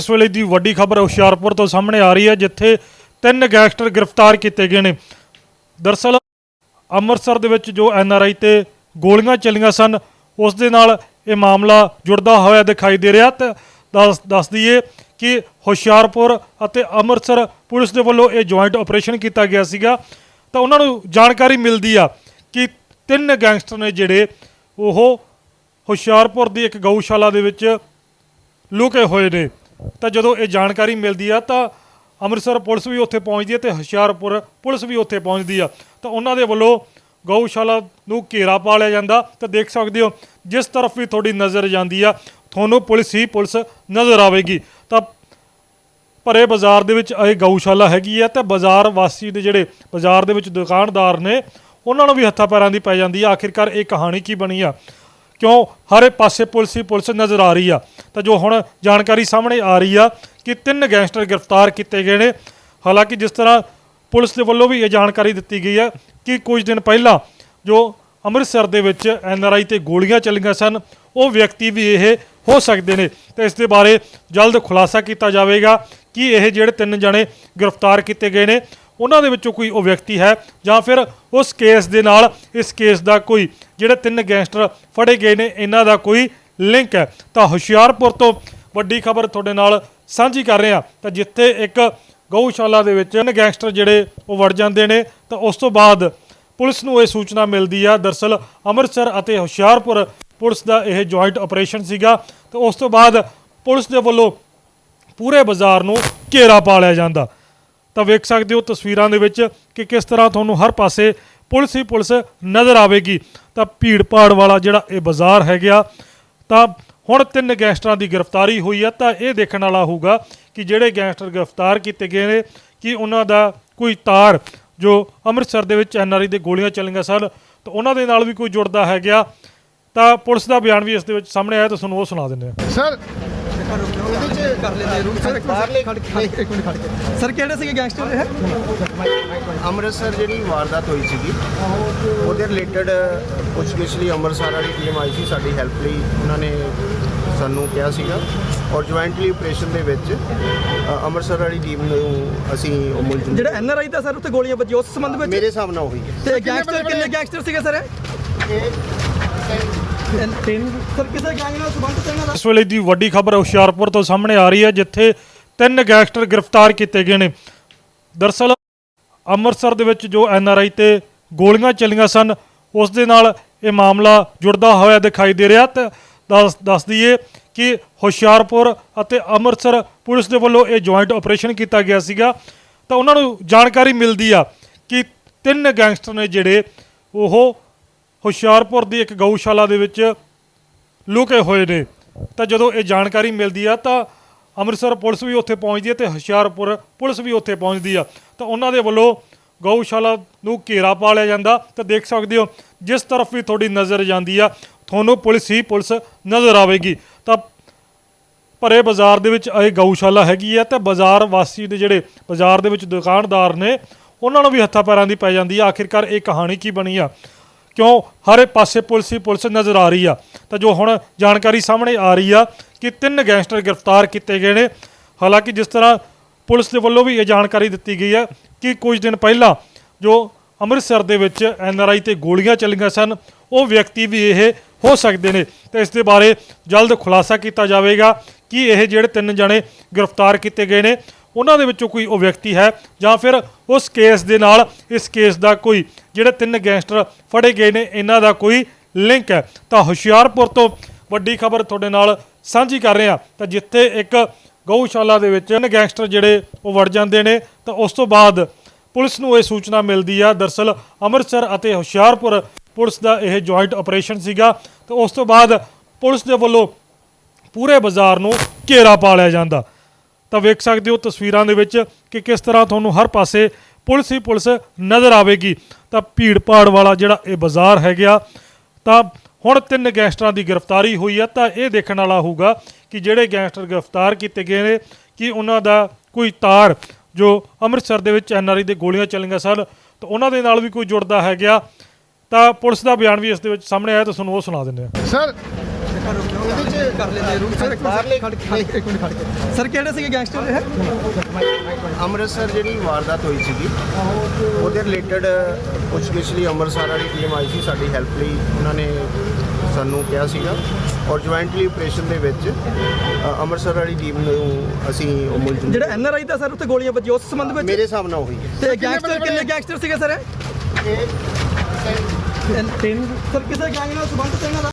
ਇਸ ਵੇਲੇ ਦੀ ਵੱਡੀ ਖਬਰ ਹੁਸ਼ਿਆਰਪੁਰ ਤੋਂ ਸਾਹਮਣੇ ਆ ਰਹੀ ਹੈ, ਜਿੱਥੇ ਤਿੰਨ ਗੈਂਗਸਟਰ ਗ੍ਰਿਫਤਾਰ ਕੀਤੇ ਗਏ ਨੇ। ਦਰਸਲ, ਅੰਮ੍ਰਿਤਸਰ ਦੇ ਵਿੱਚ ਜੋ ਐੱਨ ਆਰ ਆਈ ਤੇ ਗੋਲੀਆਂ ਚੱਲੀਆਂ ਸਨ, ਉਸ ਦੇ ਨਾਲ ਇਹ ਮਾਮਲਾ ਜੁੜਦਾ ਹੋਇਆ ਦਿਖਾਈ ਦੇ ਰਿਹਾ। ਤੇ ਦੱਸ ਦੱਸ ਦਈਏ ਕਿ ਹੁਸ਼ਿਆਰਪੁਰ ਅਤੇ ਅੰਮ੍ਰਿਤਸਰ ਪੁਲਿਸ ਦੇ ਵੱਲੋਂ ਇਹ ਜੁਆਇੰਟ ਆਪਰੇਸ਼ਨ ਕੀਤਾ ਗਿਆ ਸੀਗਾ। ਤਾਂ ਉਹਨਾਂ ਨੂੰ ਜਾਣਕਾਰੀ ਮਿਲਦੀ ਆ ਕਿ ਤਿੰਨ ਗੈਂਗਸਟਰ ਨੇ ਜਿਹੜੇ, ਉਹ ਹੁਸ਼ਿਆਰਪੁਰ ਦੀ ਇੱਕ ਗਊਸ਼ਾਲਾ ਦੇ ਵਿੱਚ ਲੁਕੇ ਹੋਏ ਨੇ। ਤਾਂ ਜਦੋਂ ਇਹ ਜਾਣਕਾਰੀ ਮਿਲਦੀ ਆ, ਤਾਂ ਅੰਮ੍ਰਿਤਸਰ ਪੁਲਿਸ ਵੀ ਉੱਥੇ ਪਹੁੰਚਦੀ ਹੈ ਤੇ ਹੁਸ਼ਿਆਰਪੁਰ ਪੁਲਿਸ ਵੀ ਉੱਥੇ ਪਹੁੰਚਦੀ ਆ। ਤਾਂ ਉਹਨਾਂ ਦੇ ਵੱਲੋਂ ਗਊਸ਼ਾਲਾ ਨੂੰ ਘੇਰਾ ਪਾ ਲਿਆ ਜਾਂਦਾ। ਤਾਂ ਦੇਖ ਸਕਦੇ ਹੋ, ਜਿਸ ਤਰਫ ਵੀ ਤੁਹਾਡੀ ਨਜ਼ਰ ਜਾਂਦੀ ਆ, ਤੁਹਾਨੂੰ ਪੁਲਿਸ ਹੀ ਪੁਲਿਸ ਨਜ਼ਰ ਆਵੇਗੀ। ਤਾਂ ਭਰੇ ਬਾਜ਼ਾਰ ਦੇ ਵਿੱਚ ਇਹ ਗਊਸ਼ਾਲਾ ਹੈਗੀ ਆ ਤੇ ਬਾਜ਼ਾਰ ਵਾਸੀ ਦੇ ਜਿਹੜੇ ਬਾਜ਼ਾਰ ਦੇ ਵਿੱਚ ਦੁਕਾਨਦਾਰ ਨੇ, ਉਹਨਾਂ ਨੂੰ ਵੀ ਹੱਥਾਂ ਪੈਰਾਂ ਦੀ ਪੈ ਜਾਂਦੀ ਆ। ਆਖਿਰਕਾਰ ਇਹ ਕਹਾਣੀ ਕੀ ਬਣੀ ਆ? ਕਿਉਂ? ਹਰੇ ਪਾਸੇ ਪੁਲਿਸ ਹੀ ਪੁਲਿਸ ਨਜ਼ਰ ਆ ਰਹੀ ਆ। ਤਾਂ ਜੋ ਹੁਣ ਜਾਣਕਾਰੀ ਸਾਹਮਣੇ ਆ ਰਹੀ ਆ ਕਿ ਤਿੰਨ ਗੈਂਗਸਟਰ ਗ੍ਰਿਫਤਾਰ ਕੀਤੇ ਗਏ ਨੇ। ਹਾਲਾਂਕਿ ਜਿਸ ਤਰ੍ਹਾਂ ਪੁਲਿਸ ਦੇ ਵੱਲੋਂ ਵੀ ਇਹ ਜਾਣਕਾਰੀ ਦਿੱਤੀ ਗਈ ਹੈ ਕਿ ਕੁਝ ਦਿਨ ਪਹਿਲਾਂ ਜੋ ਅੰਮ੍ਰਿਤਸਰ ਦੇ ਵਿੱਚ ਐੱਨ ਆਰ ਆਈ ਤੇ ਗੋਲੀਆਂ ਚੱਲੀਆਂ ਸਨ, ਉਹ ਵਿਅਕਤੀ ਵੀ ਇਹ ਹੋ ਸਕਦੇ ਨੇ। ਤੇ ਇਸ ਦੇ ਬਾਰੇ ਜਲਦ ਖੁਲਾਸਾ ਕੀਤਾ ਜਾਵੇਗਾ ਕਿ ਇਹ ਜਿਹੜੇ ਤਿੰਨ ਜਣੇ ਗ੍ਰਿਫਤਾਰ ਕੀਤੇ ਗਏ ਨੇ ਉਹਨਾਂ ਦੇ ਵਿੱਚੋਂ ਕੋਈ ਉਹ ਵਿਅਕਤੀ ਹੈ ਜਾਂ ਫਿਰ ਉਸ ਕੇਸ ਦੇ ਨਾਲ ਇਸ ਕੇਸ ਦਾ ਕੋਈ ਜਿਹੜੇ ਤਿੰਨ ਗੈਂਗਸਟਰ ਫੜੇ ਗਏ ਨੇ, ਇਹਨਾਂ ਦਾ ਕੋਈ ਲਿੰਕ ਹੈ। ਤਾਂ ਹੁਸ਼ਿਆਰਪੁਰ ਤੋਂ ਵੱਡੀ ਖਬਰ ਤੁਹਾਡੇ ਨਾਲ ਸਾਂਝੀ ਕਰ ਰਹੇ। ਹਾਂ ਤਾਂ ਜਿੱਥੇ ਇੱਕ ਗਊਸ਼ਾਲਾ ਦੇ ਵਿੱਚ ਤਿੰਨ ਗੈਂਗਸਟਰ ਜਿਹੜੇ ਉਹ ਵੜ ਜਾਂਦੇ ਨੇ, ਤਾਂ ਉਸ ਤੋਂ ਬਾਅਦ ਪੁਲਿਸ ਨੂੰ ਇਹ ਸੂਚਨਾ ਮਿਲਦੀ ਆ। ਦਰਸਲ ਅੰਮ੍ਰਿਤਸਰ ਅਤੇ ਹੁਸ਼ਿਆਰਪੁਰ ਪੁਲਿਸ ਦਾ ਇਹ ਜੁਆਇੰਟ ਆਪਰੇਸ਼ਨ ਸੀਗਾ। ਤੇ ਉਸ ਤੋਂ ਬਾਅਦ ਪੁਲਿਸ ਦੇ ਵੱਲੋਂ ਪੂਰੇ ਬਾਜ਼ਾਰ ਨੂੰ ਘੇਰਾ ਪਾ ਲਿਆ ਜਾਂਦਾ। ਤਾਂ ਵੇਖ ਸਕਦੇ ਹੋ ਤਸਵੀਰਾਂ ਦੇ ਵਿੱਚ ਕਿ ਕਿਸ ਤਰ੍ਹਾਂ ਤੁਹਾਨੂੰ ਹਰ ਪਾਸੇ ਪੁਲਿਸ ਹੀ ਪੁਲਿਸ ਨਜ਼ਰ ਆਵੇਗੀ। ਤਾਂ ਭੀੜ ਭਾੜ ਵਾਲਾ ਜਿਹੜਾ ਇਹ ਬਾਜ਼ਾਰ ਹੈਗਾ, ਤਾਂ ਹੁਣ ਤਿੰਨ ਗੈਂਗਸਟਰਾਂ ਦੀ ਗ੍ਰਿਫਤਾਰੀ ਹੋਈ ਹੈ ਤਾਂ ਇਹ ਦੇਖਣ ਵਾਲਾ ਹੋਊਗਾ ਕਿ ਜਿਹੜੇ ਗੈਂਗਸਟਰ ਗ੍ਰਿਫਤਾਰ ਕੀਤੇ ਗਏ ਨੇ, ਕਿ ਉਹਨਾਂ ਦਾ ਕੋਈ ਤਾਰ ਜੋ ਅੰਮ੍ਰਿਤਸਰ ਦੇ ਵਿੱਚ ਐਨਆਰਆਈ ਦੇ ਗੋਲੀਆਂ ਚੱਲੀਆਂ ਸਨ, ਤਾਂ ਉਹਨਾਂ ਦੇ ਨਾਲ ਵੀ ਕੋਈ ਜੁੜਦਾ ਹੈਗਾ। ਤਾਂ ਪੁਲਿਸ ਦਾ ਬਿਆਨ ਵੀ ਇਸ ਦੇ ਵਿੱਚ ਸਾਹਮਣੇ ਆਇਆ, ਤਾਂ ਤੁਹਾਨੂੰ ਉਹ ਸੁਣਾ ਦਿੰਦੇ ਹਾਂ। ਸਰ ਕਰ ਲੈਂਦੇ ਰੂਮ ਸਰ ਬਾਹਰਲੇ ਖੜ ਕੇ ਇੱਕ ਮਿੰਟ ਖੜ ਕੇ ਸਰ ਕਿਹੜੇ ਸੀਗੇ ਗੈਂਗਸਟਰ ਇਹ? ਅੰਮ੍ਰਿਤਸਰ ਜਿਹੜੀ ਵਾਰਦਾਤ ਹੋਈ ਸੀਗੀ ਉਹਦੇ ਰਿਲੇਟਡ ਪੁੱਛਗਿੱਛ ਲਈ ਅੰਮ੍ਰਿਤਸਰ ਵਾਲੀ ਟੀਮ ਆਈ ਸੀ ਸਾਡੀ ਹੈਲਪ ਲਈ ਉਹਨਾਂ ਨੇ ਸਾਨੂੰ ਕਿਹਾ ਸੀਗਾ। ਔਰ ਜੁਆਇੰਟਲੀ ਆਪਰੇਸ਼ਨ ਦੇ ਵਿੱਚ ਅੰਮ੍ਰਿਤਸਰ ਵਾਲੀ ਟੀਮ ਨੂੰ ਅਸੀਂ ਮੁਲਜ਼ਮ ਜਿਹੜਾ ਐਨਆਰਆਈ ਦਾ ਸਰ ਉੱਤੇ ਗੋਲੀਆਂ ਵੱਜੀ ਉਸ ਸੰਬੰਧ ਵਿੱਚ? ਮੇਰੇ ਹਿਸਾਬ ਨਾਲ ਉਹੀ ਹੈ। ਤੇ ਗੈਂਗਸਟਰ ਕਿੰਨੇ ਗੈਂਗਸਟਰ ਸੀਗੇ ਸਰ ਇਹ ਤਿੰਨ ਸਰ, ਕਿਸੇ ਗੈਂਗ ਨਾਲ ਸੰਬੰਧ ਤੇ ਇਹਨਾਂ ਦਾ? ਇਸ ਵੇਲੇ ਦੀ ਵੱਡੀ ਖਬਰ ਹੁਸ਼ਿਆਰਪੁਰ ਤੋਂ ਸਾਹਮਣੇ ਆ ਰਹੀ ਹੈ, ਜਿੱਥੇ ਤਿੰਨ ਗੈਂਗਸਟਰ ਗ੍ਰਿਫਤਾਰ ਕੀਤੇ ਗਏ ਨੇ। ਦਰਸਲ ਅੰਮ੍ਰਿਤਸਰ ਦੇ ਵਿੱਚ ਜੋ ਐੱਨ ਆਰ ਆਈ ਤੇ ਗੋਲੀਆਂ ਚੱਲੀਆਂ ਸਨ, ਉਸ ਦੇ ਨਾਲ ਇਹ ਮਾਮਲਾ ਜੁੜਦਾ ਹੋਇਆ ਦਿਖਾਈ ਦੇ ਰਿਹਾ। ਤੇ ਦੱਸ ਦੱਸ ਦਈਏ ਕਿ ਹੁਸ਼ਿਆਰਪੁਰ ਅਤੇ ਅੰਮ੍ਰਿਤਸਰ ਪੁਲਿਸ ਦੇ ਵੱਲੋਂ ਇਹ ਜੁਆਇੰਟ ਆਪਰੇਸ਼ਨ ਕੀਤਾ ਗਿਆ ਸੀਗਾ। ਤਾਂ ਉਹਨਾਂ ਨੂੰ ਜਾਣਕਾਰੀ ਮਿਲਦੀ ਆ ਕਿ ਤਿੰਨ ਗੈਂਗਸਟਰ ਨੇ ਜਿਹੜੇ, ਉਹ ਹੁਸ਼ਿਆਰਪੁਰ ਦੀ ਇੱਕ ਗਊਸ਼ਾਲਾ ਦੇ ਵਿੱਚ ਲੁਕੇ ਹੋਏ ਨੇ। ਤਾਂ ਜਦੋਂ ਇਹ ਜਾਣਕਾਰੀ ਮਿਲਦੀ ਆ, ਤਾਂ ਅੰਮ੍ਰਿਤਸਰ ਪੁਲਿਸ ਵੀ ਉੱਥੇ ਪਹੁੰਚਦੀ ਹੈ ਤੇ ਹੁਸ਼ਿਆਰਪੁਰ ਪੁਲਿਸ ਵੀ ਉੱਥੇ ਪਹੁੰਚਦੀ ਆ। ਤਾਂ ਉਹਨਾਂ ਦੇ ਵੱਲੋਂ ਗਊਸ਼ਾਲਾ ਨੂੰ ਘੇਰਾ ਪਾ ਲਿਆ ਜਾਂਦਾ। ਤਾਂ ਦੇਖ ਸਕਦੇ ਹੋ, ਜਿਸ ਤਰਫ ਵੀ ਤੁਹਾਡੀ ਨਜ਼ਰ ਜਾਂਦੀ ਆ, ਤੁਹਾਨੂੰ ਪੁਲਿਸ ਹੀ ਪੁਲਿਸ ਨਜ਼ਰ ਆਵੇਗੀ। ਤਾਂ ਭਰੇ ਬਾਜ਼ਾਰ ਦੇ ਵਿੱਚ ਇਹ ਗਊਸ਼ਾਲਾ ਹੈਗੀ ਆ ਤੇ ਬਾਜ਼ਾਰ ਵਾਸੀ ਦੇ ਜਿਹੜੇ ਬਾਜ਼ਾਰ ਦੇ ਵਿੱਚ ਦੁਕਾਨਦਾਰ ਨੇ, ਉਹਨਾਂ ਨੂੰ ਵੀ ਹੱਥਾਂ ਪੈਰਾਂ ਦੀ ਪੈ ਜਾਂਦੀ ਆ। ਆਖਿਰਕਾਰ ਇਹ ਕਹਾਣੀ ਕੀ ਬਣੀ ਆ? ਕਿਉਂ ਹਰੇ ਪਾਸੇ ਪੁਲਿਸ ਹੀ ਪੁਲਿਸ ਨਜ਼ਰ ਆ ਰਹੀ ਆ? ਤਾਂ ਜੋ ਹੁਣ ਜਾਣਕਾਰੀ ਸਾਹਮਣੇ ਆ ਰਹੀ ਆ ਕਿ ਤਿੰਨ ਗੈਂਗਸਟਰ ਗ੍ਰਿਫਤਾਰ ਕੀਤੇ ਗਏ ਨੇ। ਹਾਲਾਂਕਿ ਜਿਸ ਤਰ੍ਹਾਂ ਪੁਲਿਸ ਦੇ ਵੱਲੋਂ ਵੀ ਇਹ ਜਾਣਕਾਰੀ ਦਿੱਤੀ ਗਈ ਹੈ ਕਿ ਕੁਝ ਦਿਨ ਪਹਿਲਾਂ ਜੋ ਅੰਮ੍ਰਿਤਸਰ ਦੇ ਵਿੱਚ ਐਨਆਰਆਈ ਤੇ ਗੋਲੀਆਂ ਚੱਲੀਆਂ ਸਨ, ਉਹ ਵਿਅਕਤੀ ਵੀ ਇਹ ਹੋ ਸਕਦੇ ਨੇ। ਤੇ ਇਸ ਦੇ ਬਾਰੇ ਜਲਦ ਖੁਲਾਸਾ ਕੀਤਾ ਜਾਵੇਗਾ ਕਿ ਇਹ ਜਿਹੜੇ ਤਿੰਨ ਜਣੇ ਗ੍ਰਿਫਤਾਰ ਕੀਤੇ ਗਏ ਨੇ। ਉਹਨਾਂ ਦੇ ਵਿੱਚੋਂ ਕੋਈ ਉਹ ਵਿਅਕਤੀ ਹੈ ਜਾਂ ਫਿਰ ਉਸ ਕੇਸ ਦੇ ਨਾਲ ਇਸ ਕੇਸ ਦਾ ਕੋਈ ਜਿਹੜੇ ਤਿੰਨ ਗੈਂਗਸਟਰ ਫੜੇ ਗਏ ਨੇ, ਇਹਨਾਂ ਦਾ ਕੋਈ ਲਿੰਕ ਹੈ। ਤਾਂ ਹੁਸ਼ਿਆਰਪੁਰ ਤੋਂ ਵੱਡੀ ਖਬਰ ਤੁਹਾਡੇ ਨਾਲ ਸਾਂਝੀ ਕਰ ਰਹੇ। ਹਾਂ ਤਾਂ ਜਿੱਥੇ ਇੱਕ ਗਊਸ਼ਾਲਾ ਦੇ ਵਿੱਚ ਤਿੰਨ ਗੈਂਗਸਟਰ ਜਿਹੜੇ ਉਹ ਵੜ ਜਾਂਦੇ ਨੇ, ਤਾਂ ਉਸ ਤੋਂ ਬਾਅਦ ਪੁਲਿਸ ਨੂੰ ਇਹ ਸੂਚਨਾ ਮਿਲਦੀ ਆ। ਦਰਸਲ ਅੰਮ੍ਰਿਤਸਰ ਅਤੇ ਹੁਸ਼ਿਆਰਪੁਰ ਪੁਲਿਸ ਦਾ ਇਹ ਜੁਆਇੰਟ ਆਪਰੇਸ਼ਨ ਸੀਗਾ। ਤੇ ਉਸ ਤੋਂ ਬਾਅਦ ਪੁਲਿਸ ਦੇ ਵੱਲੋਂ ਪੂਰੇ ਬਾਜ਼ਾਰ ਨੂੰ ਘੇਰਾ ਪਾ ਲਿਆ ਜਾਂਦਾ। ਤਾਂ ਵੇਖ ਸਕਦੇ ਹੋ ਤਸਵੀਰਾਂ ਦੇ ਵਿੱਚ ਕਿ ਕਿਸ ਤਰ੍ਹਾਂ ਤੁਹਾਨੂੰ ਹਰ ਪਾਸੇ ਪੁਲਿਸ ਹੀ ਪੁਲਿਸ ਨਜ਼ਰ ਆਵੇਗੀ। ਤਾਂ ਭੀੜ ਭਾੜ ਵਾਲਾ ਜਿਹੜਾ ਇਹ ਬਾਜ਼ਾਰ ਹੈਗਾ, ਤਾਂ ਹੁਣ ਤਿੰਨ ਗੈਂਗਸਟਰਾਂ ਦੀ ਗ੍ਰਿਫਤਾਰੀ ਹੋਈ ਹੈ ਤਾਂ ਇਹ ਦੇਖਣ ਵਾਲਾ ਹੋਊਗਾ ਕਿ ਜਿਹੜੇ ਗੈਂਗਸਟਰ ਗ੍ਰਿਫਤਾਰ ਕੀਤੇ ਗਏ ਨੇ, ਕਿ ਉਹਨਾਂ ਦਾ ਕੋਈ ਤਾਰ ਜੋ ਅੰਮ੍ਰਿਤਸਰ ਦੇ ਵਿੱਚ ਐਨਆਰਆਈ ਦੇ ਗੋਲੀਆਂ ਚੱਲੀਆਂ ਸਨ, ਤਾਂ ਉਹਨਾਂ ਦੇ ਨਾਲ ਵੀ ਕੋਈ ਜੁੜਦਾ ਹੈਗਾ। ਤਾਂ ਪੁਲਿਸ ਦਾ ਬਿਆਨ ਵੀ ਇਸ ਦੇ ਵਿੱਚ ਸਾਹਮਣੇ ਆਇਆ ਤਾਂ ਤੁਹਾਨੂੰ ਉਹ ਸੁਣਾ ਦਿੰਦੇ ਹਾਂ। ਸਰ ਇਹਦੇ ਚ ਕਰ ਲੈਂਦੇ ਰੂਮ ਸਰ ਬਾਹਰਲੇ ਖੜ ਕੇ ਇੱਕ ਮਿੰਟ ਖੜ ਕੇ ਸਰ ਕਿਹੜੇ ਸੀਗੇ ਗੈਂਗਸਟਰ ਇਹ? ਅੰਮ੍ਰਿਤਸਰ ਜਿਹੜੀ ਵਾਰਦਾਤ ਹੋਈ ਸੀਗੀ ਉਹਦੇ ਰਿਲੇਟਡ ਪੁੱਛਗਿੱਛ ਲਈ ਅੰਮ੍ਰਿਤਸਰ ਵਾਲੀ ਟੀਮ ਆਈ ਸੀ ਸਾਡੀ ਹੈਲਪ ਲਈ। ਉਹਨਾਂ ਨੇ ਸਾਨੂੰ ਕਿਹਾ ਸੀਗਾ। ਔਰ ਜੁਆਇੰਟਲੀ ਆਪਰੇਸ਼ਨ ਦੇ ਵਿੱਚ ਅ, ਅੰਮ੍ਰਿਤਸਰ ਵਾਲੀ ਟੀਮ ਨੂੰ ਅਸੀਂ ਉਹ ਮੁਲਜ਼ਮ ਜਿਹੜਾ N R I the sir ਉੱਤੇ ਗੋਲੀਆਂ ਵੱਜੀ ਉਸ ਸੰਬੰਧ ਵਿੱਚ? ਮੇਰੇ ਹਿਸਾਬ ਨਾਲ ਹੈ। ਤੇ ਗੈਂਗਸਟਰ ਕਿੰਨੇ ਗੈਂਗਸਟਰ ਸੀਗੇ ਸਰ ਇਹ ਤਿੰਨ ਸਰ ਕਿਸੇ ਗੈਂਗ ਨਾਲ ਸੰਬੰਧ ਤੇ ਇਹਨਾਂ ਦਾ